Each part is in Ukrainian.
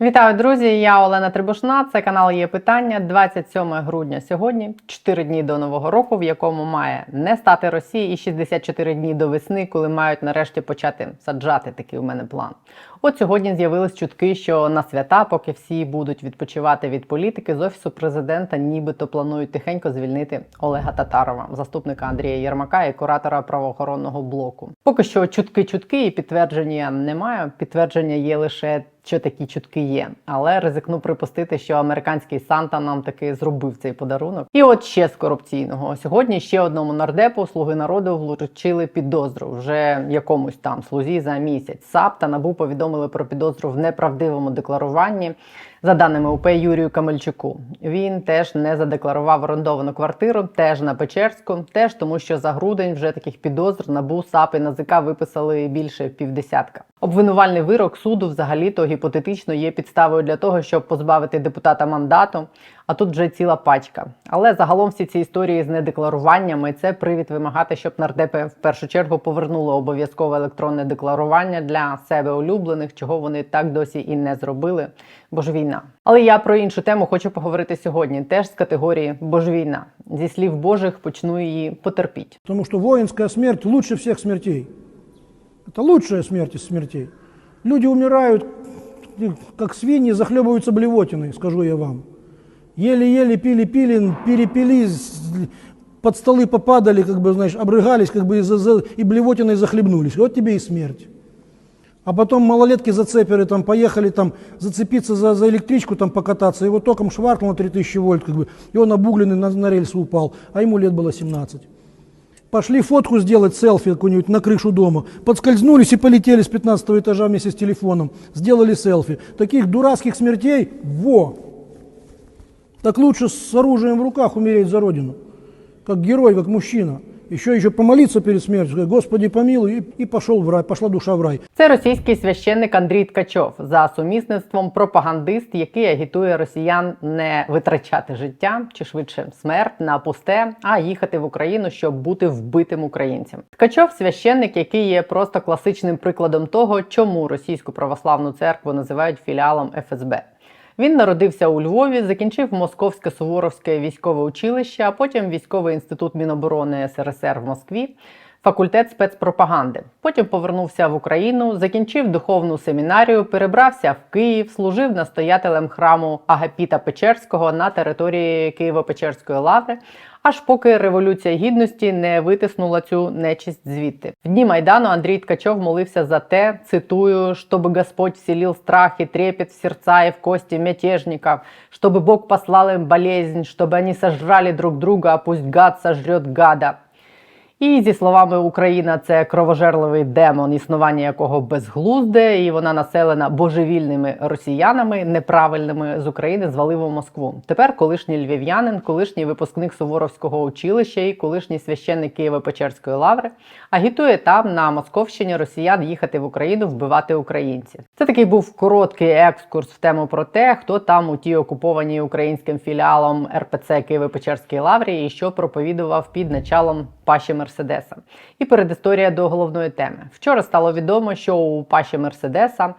Вітаю, друзі! Я Олена Трибушна. Це канал є питання. 27 грудня сьогодні, 4 дні до нового року, в якому має не стати Росії, і 64 дні до весни, коли мають нарешті почати саджати. Такий у мене план. От сьогодні з'явились чутки, що на свята, поки всі будуть відпочивати від політики, з офісу президента нібито планують тихенько звільнити Олега Татарова, заступника Андрія Єрмака і куратора правоохоронного блоку. Поки що чутки-чутки і підтвердження немає. Підтвердження є лише що такі чутки є. Але ризикну припустити, що американський Санта нам таки зробив цей подарунок. І от ще з корупційного сьогодні ще одному нардепу слуги народу влучили підозру вже якомусь там слузі за місяць. САП та набу повідомили про підозру в неправдивому декларуванні. За даними УП Юрію Камельчуку, він теж не задекларував орендовану квартиру, теж на Печерську, теж тому, що за грудень вже таких підозр набу САП і НАЗК виписали більше півдесятка. Обвинувальний вирок суду взагалі-то гіпотетично є підставою для того, щоб позбавити депутата мандату. А тут вже ціла пачка. Але загалом всі ці історії з недекларуваннями це привід вимагати, щоб нардепи в першу чергу повернули обов'язкове електронне декларування для себе улюблених, чого вони так досі і не зробили Бо ж війна. Але я про іншу тему хочу поговорити сьогодні. Теж з категорії бо ж війна. Зі слів Божих почну її потерпіть. Потому что воинская смерть лучше всех смертей. Это лучшая смерть из смертей. Люди умирают, как свиньи, захлебываются блевотиной, скажу я вам. Еле-еле пили-пили, перепили, с- под столы попадали, как бы, знаешь, обрыгались, как бы, и, за- за- и блевотиной захлебнулись. Вот тебе и смерть. А потом малолетки зацеперы там поехали там зацепиться за, за электричку там покататься, его током шваркнуло 3000 вольт, как бы, и он обугленный на, на рельсы упал, а ему лет было 17. Пошли фотку сделать, селфи какую-нибудь на крышу дома. Подскользнулись и полетели с 15 этажа вместе с телефоном. Сделали селфи. Таких дурацких смертей, во! Так лучше с оружием в руках умереть за Родину. Как герой, как мужчина. Еще еще помолиться перед смертью, Господи помилуй, и пошел в рай, пошла душа в рай. Це російський священник Андрій Ткачов за сумісництвом пропагандист, який агітує росіян не витрачати життя чи швидше смерть на пусте, а їхати в Україну, щоб бути вбитим українцем. Ткачов священник, який є просто класичним прикладом того, чому російську православну церкву називають філіалом ФСБ. Він народився у Львові, закінчив Московське Суворовське військове училище, а потім військовий інститут Міноборони СРСР в Москві, факультет спецпропаганди. Потім повернувся в Україну, закінчив духовну семінарію, перебрався в Київ, служив настоятелем храму Агапіта Печерського на території Києво-Печерської лаври. Аж поки революція гідності не витиснула цю нечисть звідти. В дні майдану Андрій Ткачов молився за те, цитую, щоб Господь вселил страх і трепет в серця і в кості мятежників, щоб Бог послал їм болезнь, щоб вони сожрали друг друга, а пусть гад сожрет гада. І зі словами Україна це кровожерливий демон, існування якого безглузде, і вона населена божевільними росіянами, неправильними з України, звалив у Москву. Тепер колишній львів'янин, колишній випускник Суворовського училища і колишній священник Києво-Печерської лаври агітує там на Московщині росіян їхати в Україну вбивати українців. Це такий був короткий екскурс в тему про те, хто там у тій окупованій українським філіалом РПЦ Києво-Печерській лаврі і що проповідував під началом Паші Мерседеса. І передісторія до головної теми. Вчора стало відомо, що у Паші Мерседеса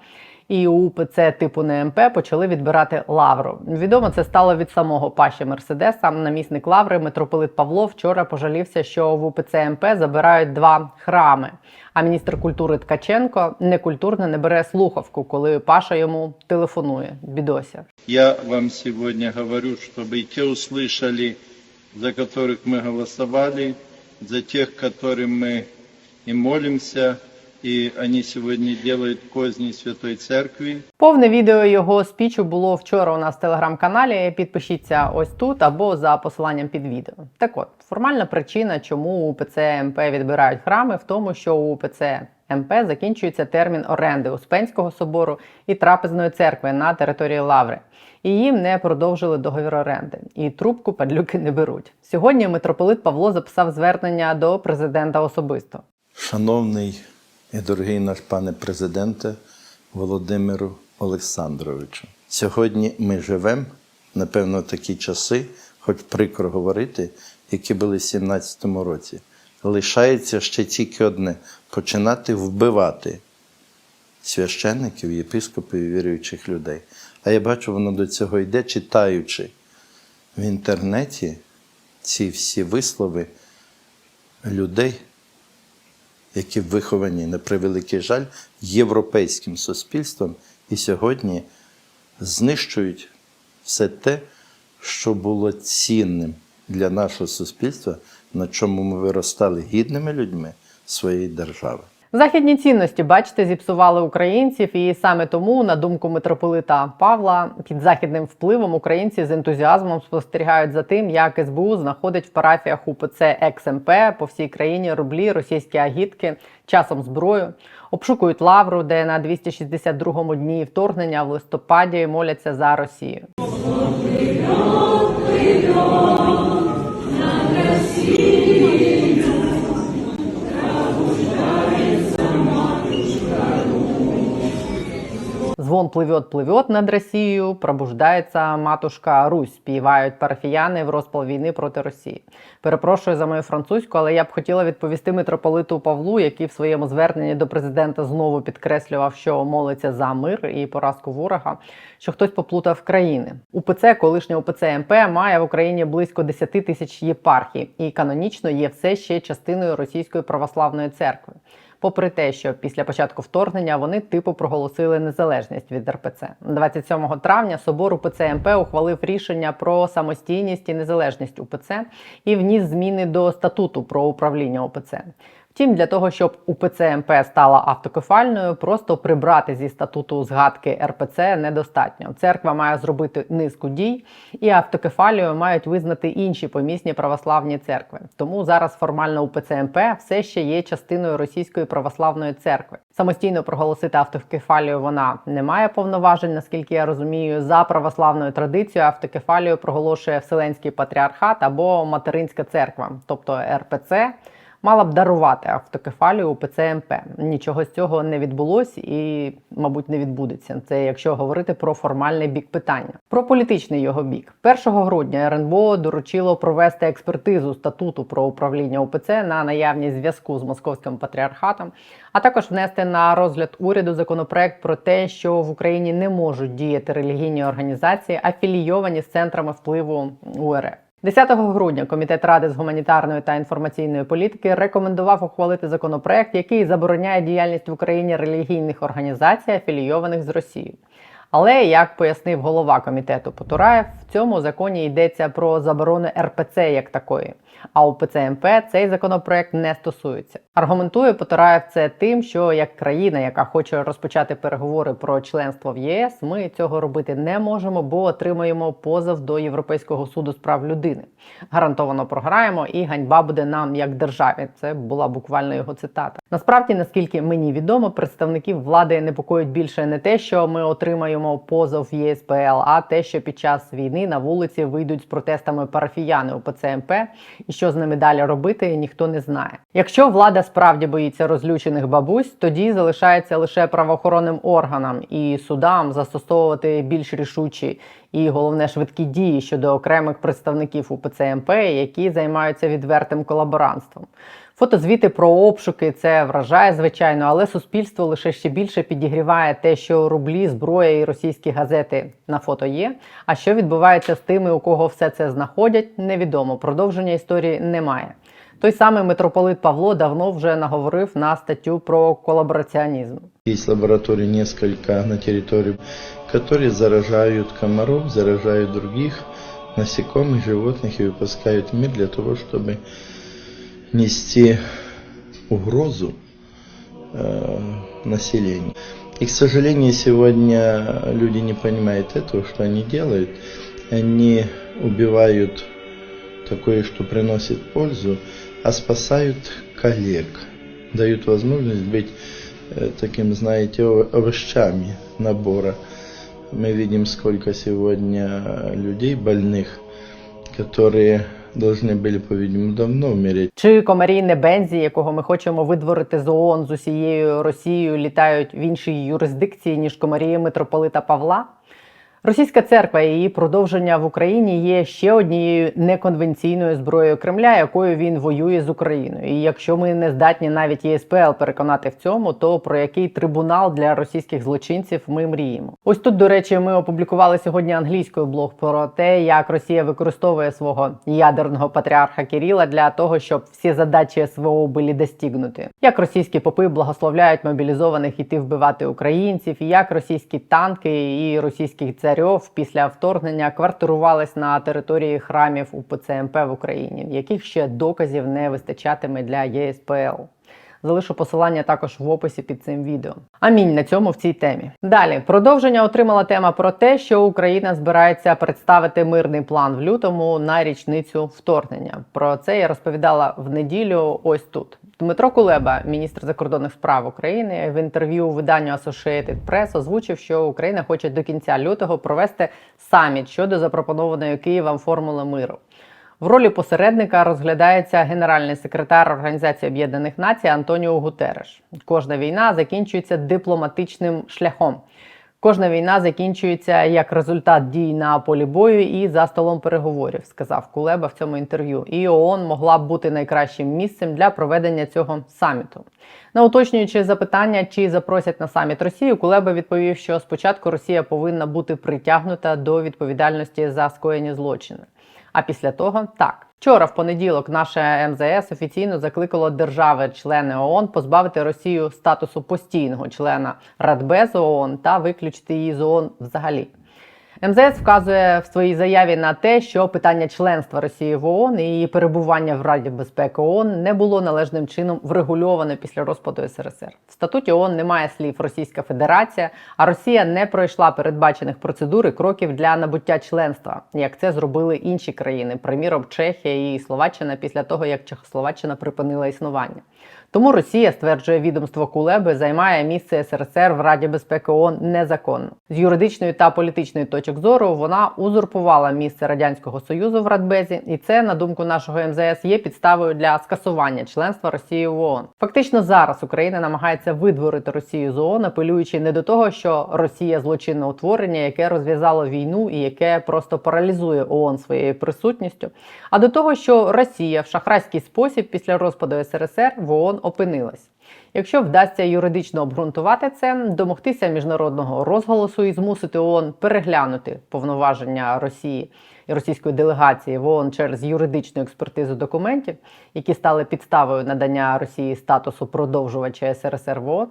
і у УПЦ типу НМП почали відбирати лавру. Відомо це стало від самого Паші Мерседеса. Намісник лаври митрополит Павло вчора пожалівся, що в УПЦ МП забирають два храми. А міністр культури Ткаченко некультурно не бере слухавку, коли Паша йому телефонує. Бідося. Я вам сегодня говорю, чтобы и те услышали, за которых мы голосовали, за тех, которым мы и молимся, і вони сьогодні делают козні святої Церкви. Повне відео його спічу було вчора у нас в телеграм-каналі. Підпишіться ось тут або за посиланням під відео. Так от, формальна причина, чому УПЦ МП відбирають храми, в тому, що у УПЦ МП закінчується термін оренди Успенського собору і трапезної церкви на території Лаври. І їм не продовжили договір оренди. І трубку падлюки не беруть. Сьогодні митрополит Павло записав звернення до президента особисто. Шановний і дорогий наш пане президенте Володимиру Олександровичу, сьогодні ми живемо, напевно, в такі часи, хоч прикро говорити, які були в 17-му році. Лишається ще тільки одне починати вбивати священників, єпископів і віруючих людей. А я бачу, воно до цього йде, читаючи в інтернеті ці всі вислови людей, які виховані на превеликий жаль європейським суспільством і сьогодні знищують все те, що було цінним для нашого суспільства, на чому ми виростали гідними людьми своєї держави. Західні цінності, бачите, зіпсували українців, і саме тому, на думку митрополита Павла, під західним впливом українці з ентузіазмом спостерігають за тим, як СБУ знаходить в парафіях УПЦ XМП по всій країні рублі, російські агітки, часом зброю, обшукують лавру, де на 262-му дні вторгнення в листопаді моляться за Росію. you. Звон пливет, пливет над Росією, пробуждається матушка Русь, співають парафіяни в розпал війни проти Росії. Перепрошую за мою французьку, але я б хотіла відповісти митрополиту Павлу, який в своєму зверненні до президента знову підкреслював, що молиться за мир і поразку ворога, що хтось поплутав країни. УПЦ, колишнє УПЦ МП, має в Україні близько 10 тисяч єпархій і канонічно є все ще частиною Російської православної церкви попри те, що після початку вторгнення вони типу проголосили незалежність від РПЦ. 27 травня собор УПЦ МП ухвалив рішення про самостійність і незалежність УПЦ і вніс зміни до статуту про управління УПЦ. Втім, для того, щоб УПЦ МП стала автокефальною, просто прибрати зі статуту згадки РПЦ недостатньо. Церква має зробити низку дій, і автокефалію мають визнати інші помісні православні церкви. Тому зараз формально УПЦ МП все ще є частиною Російської православної церкви. Самостійно проголосити автокефалію вона не має повноважень, наскільки я розумію. За православною традицією автокефалію проголошує Вселенський патріархат або Материнська церква, тобто РПЦ мала б дарувати автокефалію УПЦ МП. Нічого з цього не відбулось і, мабуть, не відбудеться. Це якщо говорити про формальний бік питання. Про політичний його бік. 1 грудня РНБО доручило провести експертизу статуту про управління УПЦ на наявність зв'язку з московським патріархатом, а також внести на розгляд уряду законопроект про те, що в Україні не можуть діяти релігійні організації, афілійовані з центрами впливу УРФ. 10 грудня комітет ради з гуманітарної та інформаційної політики рекомендував ухвалити законопроект, який забороняє діяльність в Україні релігійних організацій, афілійованих з Росією. Але як пояснив голова комітету Потураєв, в цьому законі йдеться про заборону РПЦ як такої. А у ПЦМП цей законопроект не стосується. Аргументує Потураєв це тим, що як країна, яка хоче розпочати переговори про членство в ЄС, ми цього робити не можемо, бо отримаємо позов до Європейського суду з прав людини. Гарантовано програємо, і ганьба буде нам як державі. Це була буквально його цитата. Насправді, наскільки мені відомо, представників влади непокоїть більше не те, що ми отримаємо позов ЄСПЛ, а те, що під час війни на вулиці вийдуть з протестами парафіяни у ПЦМП, і що з ними далі робити, ніхто не знає. Якщо влада справді боїться розлючених бабусь, тоді залишається лише правоохоронним органам і судам застосовувати більш рішучі і головне швидкі дії щодо окремих представників УПЦ МП, які займаються відвертим колаборантством. Фотозвіти про обшуки це вражає, звичайно, але суспільство лише ще більше підігріває те, що рублі, зброя і російські газети на фото є. А що відбувається з тими, у кого все це знаходять, невідомо. Продовження історії немає. Той самий митрополит Павло давно вже наговорив на статтю про колабораціонізм. Есть лаборатории несколько на территории, которые заражают комаров, заражают других насекомых, животных и выпускают в мир для того, чтобы нести угрозу э, населению. И, к сожалению, сегодня люди не понимают этого, что они делают. Они убивают такое, что приносит пользу, а спасают коллег, дают возможность быть э, таким, знаете, овощами набора. Мы видим, сколько сегодня людей больных, которые должны были, по-видимому, давно умереть. Чи комарі Небензі, якого ми хочемо видворити з ООН з усією Росією, літають в іншій юрисдикції, ніж комарі митрополита Павла? Російська церква і її продовження в Україні є ще однією неконвенційною зброєю Кремля, якою він воює з Україною. І якщо ми не здатні навіть ЄСПЛ переконати в цьому, то про який трибунал для російських злочинців ми мріємо? Ось тут, до речі, ми опублікували сьогодні англійською блог про те, як Росія використовує свого ядерного патріарха Кіріла для того, щоб всі задачі СВО були достигнуті. Як російські попи благословляють мобілізованих іти вбивати українців, і як російські танки і російських царьов після вторгнення квартирувались на території храмів УПЦ МП в Україні, яких ще доказів не вистачатиме для ЄСПЛ. Залишу посилання також в описі під цим відео. Амінь на цьому в цій темі. Далі продовження отримала тема про те, що Україна збирається представити мирний план в лютому на річницю вторгнення. Про це я розповідала в неділю. Ось тут. Дмитро Кулеба, міністр закордонних справ України, в інтерв'ю виданню Associated Press озвучив, що Україна хоче до кінця лютого провести саміт щодо запропонованої Києвом формули миру. В ролі посередника розглядається генеральний секретар Організації Об'єднаних Націй Антоніо Гутереш. Кожна війна закінчується дипломатичним шляхом. Кожна війна закінчується як результат дій на полі бою і за столом переговорів, сказав Кулеба в цьому інтерв'ю. І ООН могла б бути найкращим місцем для проведення цього саміту. На уточнюючи запитання, чи запросять на саміт Росію, Кулеба відповів, що спочатку Росія повинна бути притягнута до відповідальності за скоєні злочини. А після того так. Вчора, в понеділок, наше МЗС офіційно закликало держави-члени ООН позбавити Росію статусу постійного члена Радбезу ООН та виключити її з ООН взагалі. МЗС вказує в своїй заяві на те, що питання членства Росії в ООН і її перебування в Раді безпеки ООН не було належним чином врегульоване після розпаду СРСР. В статуті ООН немає слів Російська Федерація, а Росія не пройшла передбачених процедур і кроків для набуття членства, як це зробили інші країни, приміром Чехія і Словаччина після того, як Чехословаччина припинила існування. Тому Росія, стверджує відомство Кулеби, займає місце СРСР в Раді безпеки ООН незаконно. З юридичної та політичної точок зору вона узурпувала місце радянського союзу в Радбезі, і це, на думку нашого МЗС, є підставою для скасування членства Росії в ООН. Фактично зараз Україна намагається видворити Росію з ООН, апелюючи не до того, що Росія злочинне утворення, яке розв'язало війну і яке просто паралізує ООН своєю присутністю, а до того, що Росія в шахрайський спосіб після розпаду СРСР в ООН опинилась. Якщо вдасться юридично обґрунтувати це, домогтися міжнародного розголосу і змусити ООН переглянути повноваження Росії і російської делегації в ООН через юридичну експертизу документів, які стали підставою надання Росії статусу продовжувача СРСР в ООН,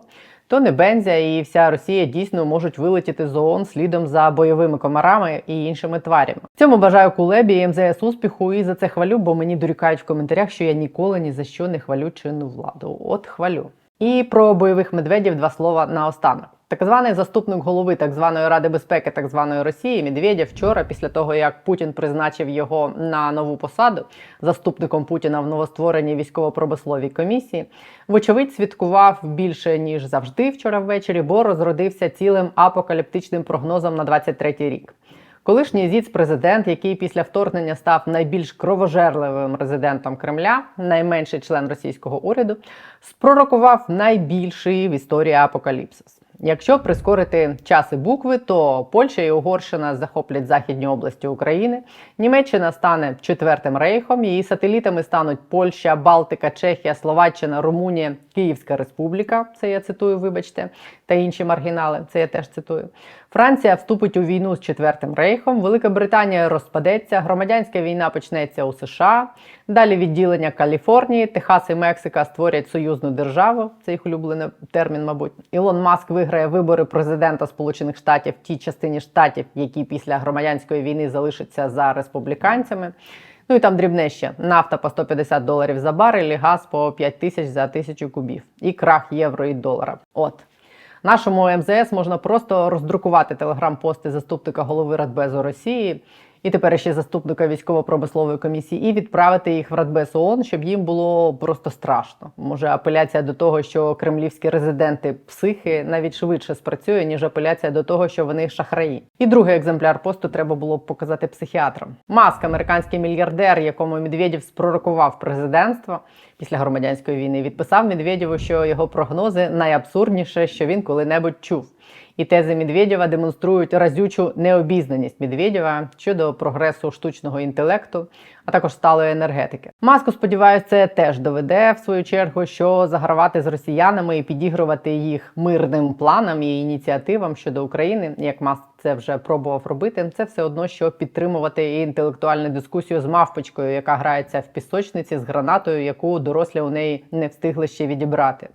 то Небензя і вся Росія дійсно можуть вилетіти з ООН слідом за бойовими комарами і іншими тварями. Цьому бажаю Кулебі і МЗС успіху і за це хвалю, бо мені дорікають в коментарях, що я ніколи ні за що не хвалю чинну владу. От хвалю. І про бойових медведів два слова наостанок. Так званий заступник голови так званої Ради безпеки так званої Росії Медведєв вчора, після того як Путін призначив його на нову посаду заступником Путіна в новоствореній військово-промисловій комісії, вочевидь святкував більше ніж завжди вчора ввечері, бо розродився цілим апокаліптичним прогнозом на 23-й рік. Колишній зіц-президент, який після вторгнення став найбільш кровожерливим резидентом Кремля, найменший член російського уряду, спророкував найбільший в історії апокаліпсис. Якщо прискорити часи букви, то Польща і Угорщина захоплять західні області України. Німеччина стане четвертим рейхом. Її сателітами стануть Польща, Балтика, Чехія, Словаччина, Румунія, Київська Республіка. Це я цитую, вибачте, та інші маргінали. Це я теж цитую. Франція вступить у війну з четвертим рейхом. Велика Британія розпадеться. Громадянська війна почнеться у США. Далі відділення Каліфорнії, Техас і Мексика створять союзну державу. Це їх улюблений термін, мабуть. Ілон Маск виграє вибори президента Сполучених Штатів в тій частині штатів, які після громадянської війни залишаться за республіканцями. Ну і там дрібне ще нафта по 150 доларів за барель, газ по 5 тисяч за тисячу кубів. І крах євро і долара. От. Нашому МЗС можна просто роздрукувати телеграм-пости заступника голови Радбезу Росії і тепер ще заступника військово-промислової комісії, і відправити їх в Радбез ООН, щоб їм було просто страшно. Може, апеляція до того, що кремлівські резиденти психи навіть швидше спрацює, ніж апеляція до того, що вони шахраї. І другий екземпляр посту треба було б показати психіатрам. Маск, американський мільярдер, якому Медведєв спророкував президентство після громадянської війни, відписав Медведєву, що його прогнози найабсурдніше, що він коли-небудь чув. І тези Медведєва демонструють разючу необізнаність Медведєва щодо прогресу штучного інтелекту, а також сталої енергетики. Маску, сподіваюся, це теж доведе в свою чергу, що загравати з росіянами і підігрувати їх мирним планам і ініціативам щодо України, як Маск це вже пробував робити, це все одно, що підтримувати інтелектуальну дискусію з мавпочкою, яка грається в пісочниці з гранатою, яку дорослі у неї не встигли ще відібрати.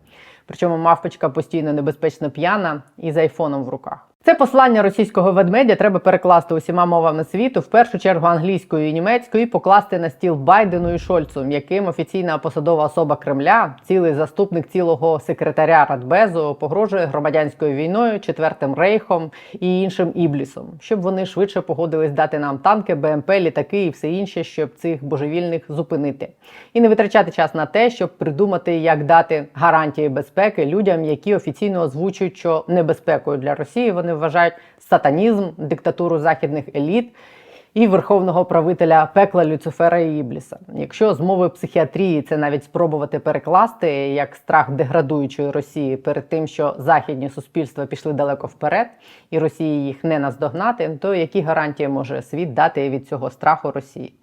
Причому мавпочка постійно небезпечно п'яна і з айфоном в руках. Це послання російського ведмедя треба перекласти усіма мовами світу, в першу чергу англійською і німецькою, і покласти на стіл Байдену і Шольцу, яким офіційна посадова особа Кремля, цілий заступник цілого секретаря Радбезу, погрожує громадянською війною, четвертим рейхом і іншим іблісом, щоб вони швидше погодились дати нам танки, БМП, літаки і все інше, щоб цих божевільних зупинити, і не витрачати час на те, щоб придумати, як дати гарантії безпеки людям, які офіційно озвучують, що небезпекою для Росії вони вважають сатанізм, диктатуру західних еліт і верховного правителя пекла Люцифера і Ібліса. Якщо з мови психіатрії це навіть спробувати перекласти як страх деградуючої Росії перед тим, що західні суспільства пішли далеко вперед, і Росії їх не наздогнати, то які гарантії може світ дати від цього страху Росії?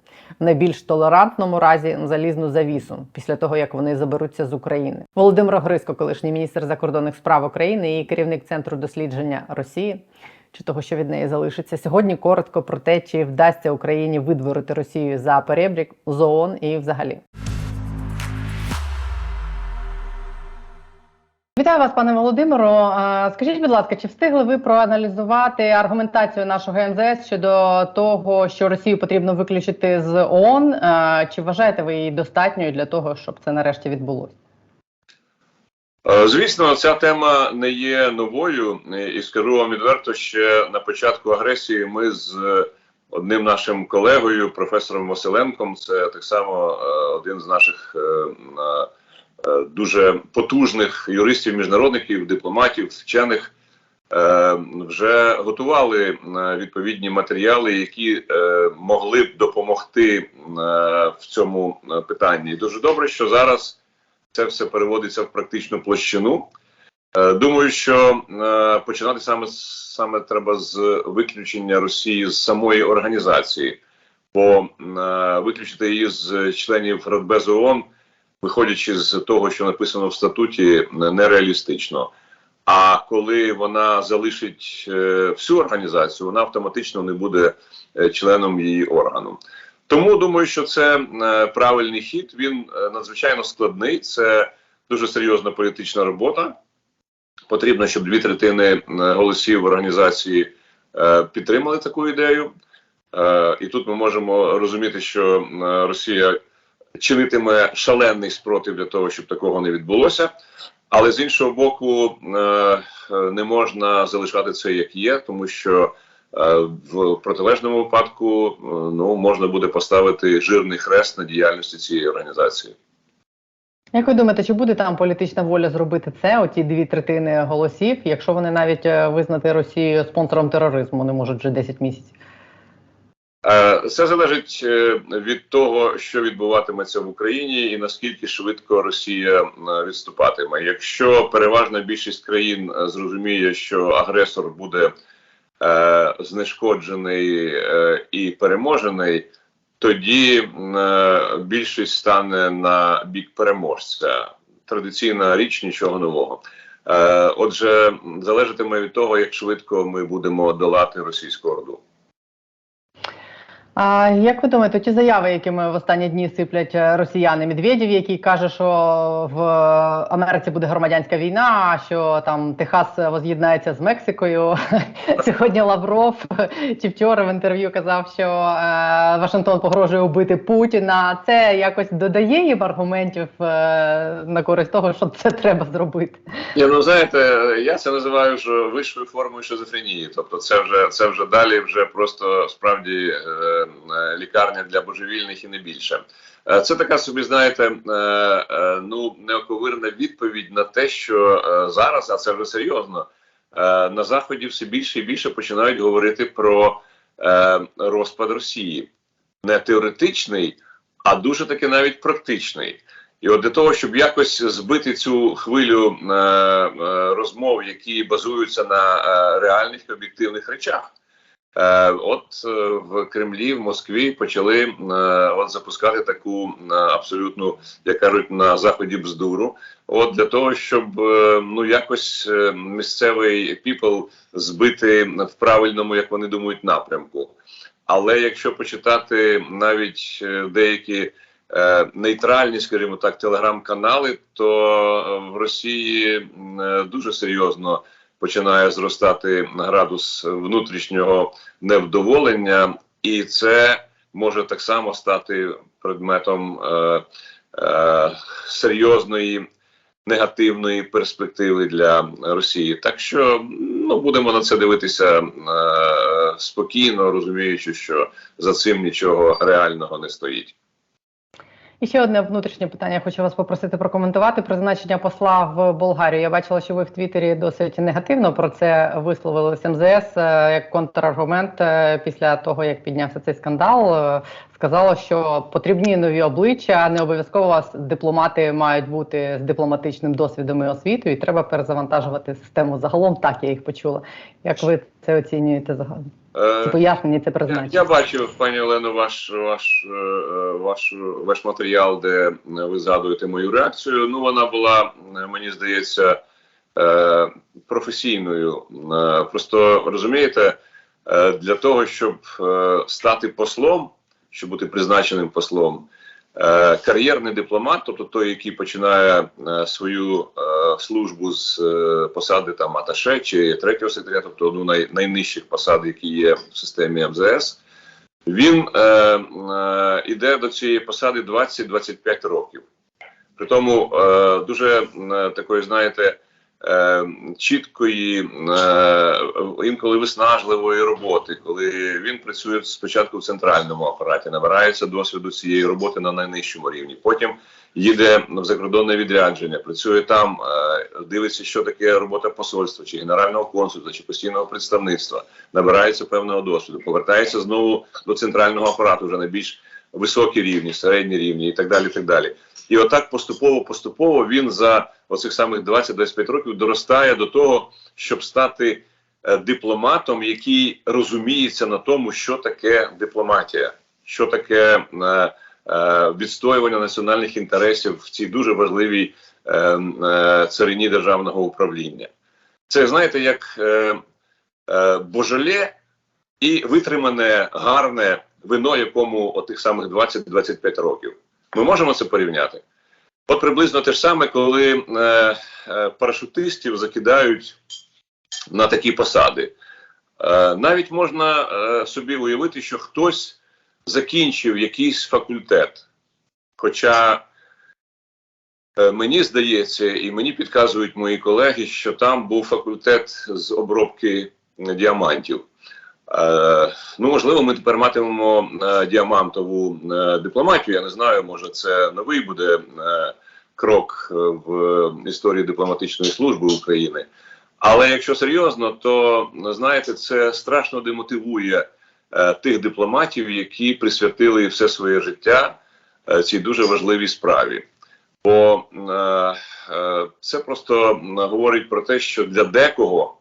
Найбільш толерантному разі залізну завісу після того, як вони заберуться з України. Володимир Гриско, колишній міністр закордонних справ України і керівник центру дослідження Росії. Чи того, що від неї залишиться сьогодні, коротко про те, чи вдасться Україні видворити Росію за перебрік з ООН і взагалі. Вітаю вас, пане Володимиро. Скажіть, будь ласка, чи встигли ви проаналізувати аргументацію нашого МЗС щодо того, що Росію потрібно виключити з ООН? Чи вважаєте ви її достатньою для того, щоб це нарешті відбулося? Звісно, ця тема не є новою, і скажу вам відверто, ще на початку агресії ми з одним нашим колегою, професором Василенком, це так само один з наших е, дуже потужних юристів, міжнародників, дипломатів, вчених, е, вже готували е, відповідні матеріали, які е, могли б допомогти е, в цьому е, питанні. Дуже добре, що зараз це все переводиться в практичну площину. Е, Думаю, що е, починати саме саме треба з виключення Росії з самої організації, бо е, виключити її з членів Радбезу ООН, виходячи з того, що написано в статуті, нереалістично. А коли вона залишить е, всю організацію, вона автоматично не буде е, членом її органу. Тому думаю, що це е, правильний хід. Він надзвичайно складний. Це дуже серйозна політична робота. Потрібно, щоб дві третини голосів організації підтримали таку ідею. І тут ми можемо розуміти, що Росія чинитиме шалений спротив для того, щоб такого не відбулося. Але з іншого боку, е, е, не можна залишати це як є, тому що е, в протилежному випадку ну можна буде поставити жирний хрест на діяльності цієї організації. Як ви думаєте, чи буде там політична воля зробити це? Оті дві третини голосів, якщо вони навіть визнати Росію спонсором тероризму не можуть вже 10 місяців? Е, Це залежить е, від того, що відбуватиметься в Україні, і наскільки швидко Росія е, відступатиме. Якщо переважна більшість країн зрозуміє, що агресор буде е, знешкоджений е, і переможений, тоді е, більшість стане на бік переможця. Традиційна річ нічого нового. Е, Отже, залежатиме від того, як швидко ми будемо долати російську орду. А як ви думаєте, ті заяви, якими в останні дні сиплять е, росіяни Медведєв, який каже, що в Америці буде громадянська війна, що там Техас воз'єднається з Мексикою? Сьогодні Лавров чи вчора в інтерв'ю казав, що е, Вашингтон погрожує убити Путіна. Це якось додає їм аргументів е, на користь того, що це треба зробити. Ні, ну знаєте, я це називаю вже вищою формою шизофренії. Тобто, це вже це вже далі, вже просто справді е, е, лікарня для божевільних і не більше. Е, Це така собі, знаєте, е, е, ну неоковирна відповідь на те, що е, зараз, а це вже серйозно, е, на заході все більше і більше починають говорити про е, розпад Росії, не теоретичний, а дуже таки навіть практичний. І от для того, щоб якось збити цю хвилю е, е, розмов, які базуються на е, реальних об'єктивних речах, е, от е, в Кремлі, в Москві почали е, от запускати таку е, абсолютну, як кажуть, на заході бздуру. От для того, щоб е, ну якось е, місцевий people збити в правильному, як вони думають, напрямку. Але якщо почитати навіть е, деякі е, нейтральні, скажімо так, телеграм-канали, то е, в Росії е, дуже серйозно починає зростати градус внутрішнього невдоволення, і це може так само стати предметом е, е, серйозної негативної перспективи для Росії. Так що ну будемо на це дивитися е, спокійно, розуміючи, що за цим нічого реального не стоїть. І ще одне внутрішнє питання. Хочу вас попросити прокоментувати призначення посла в Болгарію. Я бачила, що ви в Твіттері досить негативно про це висловились МЗС е, як контраргумент е, після того, як піднявся цей скандал. е, Сказало, що потрібні нові обличчя, не обов'язково дипломати мають бути з дипломатичним досвідом і освітою, і треба перезавантажувати систему. Загалом так я їх почула. Як ви це оцінюєте загалом? Е, пояснення, це призначення? я бачив, пані Олено, ваш ваш, е, ваш ваш матеріал, де ви згадуєте мою реакцію. Ну вона була, мені здається, е, професійною. Просто розумієте, для того, щоб стати послом, щоб бути призначеним послом, кар'єрний дипломат, тобто той, який починає е, свою е, службу з е, посади там аташе чи третього секретаря, тобто одну най, найнижчих посад, які є в системі МЗС, він е, е, іде до цієї посади 20-25 років. При тому е, дуже е, такої, знаєте, е, чіткої, е, інколи виснажливої роботи, коли він працює спочатку в центральному апараті, набирається досвіду цієї роботи на найнижчому рівні. Потім їде в закордонне відрядження, працює там, е, дивиться, що таке робота посольства, чи генерального консульства, чи постійного представництва, набирається певного досвіду, повертається знову до центрального апарату вже на більш високі рівні, середні рівні і так далі. І так далі. І отак поступово, поступово він за оцих самих 20-25 років доростає до того, щоб стати е, дипломатом, який розуміється на тому, що таке дипломатія, що таке е, е, відстоювання національних інтересів в цій дуже важливій царині державного управління. Це знаєте, як е, е, божолє і витримане гарне вино, якому отих самих 20-25 років. Ми можемо це порівняти. От приблизно те ж саме, коли е, е, парашутистів закидають на такі посади. Е, навіть можна е, собі уявити, що хтось закінчив якийсь факультет. Хоча е, мені здається, і мені підказують мої колеги, що там був факультет з обробки діамантів. Е, ну, можливо, ми тепер матимемо е, діамантову е, дипломатію. Я не знаю, може це новий буде крок в історії дипломатичної служби України. Але якщо серйозно, то знаєте, це страшно демотивує тих дипломатів, які присвятили все своє життя цій дуже важливій справі. Бо це просто говорить про те, що для декого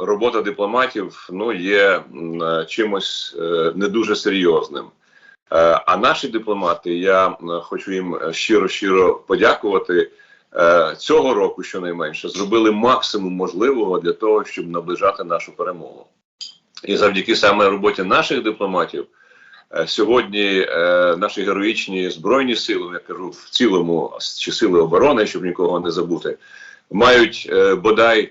робота дипломатів ну, є е, чимось е, не дуже серйозним. Е, а наші дипломати, я хочу їм щиро-щиро подякувати. е, Цього року, щонайменше, зробили максимум можливого для того, щоб наближати нашу перемогу. І завдяки саме роботі наших дипломатів, е, сьогодні е, наші героїчні збройні сили, я кажу в цілому, чи сили оборони, щоб нікого не забути, мають е, бодай е,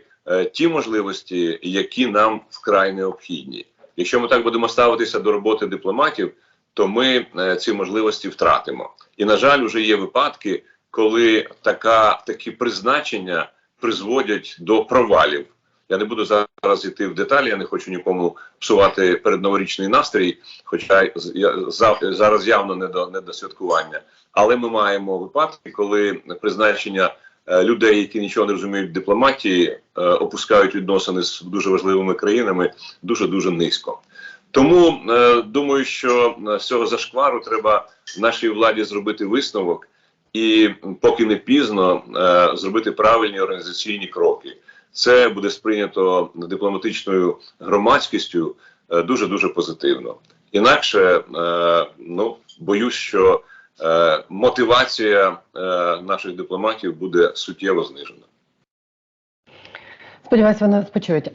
ті можливості, які нам вкрай необхідні. Якщо ми так будемо ставитися до роботи дипломатів, то ми е, ці можливості втратимо. І на жаль, вже є випадки, коли така такі призначення призводять до провалів. Я не буду зараз йти в деталі, я не хочу нікому псувати передноворічний настрій, хоча я, зараз явно не до, не до святкування. Але ми маємо випадки, коли призначення е, людей, які нічого не розуміють в дипломатії, е, опускають відносини з дуже важливими країнами дуже дуже низько. Тому е, думаю, що е, з цього зашквару треба нашій владі зробити висновок і поки не пізно е, зробити правильні організаційні кроки. Це буде сприйнято дипломатичною громадськістю дуже дуже позитивно. Інакше, е, ну боюсь, що е, мотивація е, наших дипломатів буде суттєво знижена. Сподіваюсь, вони нас почують.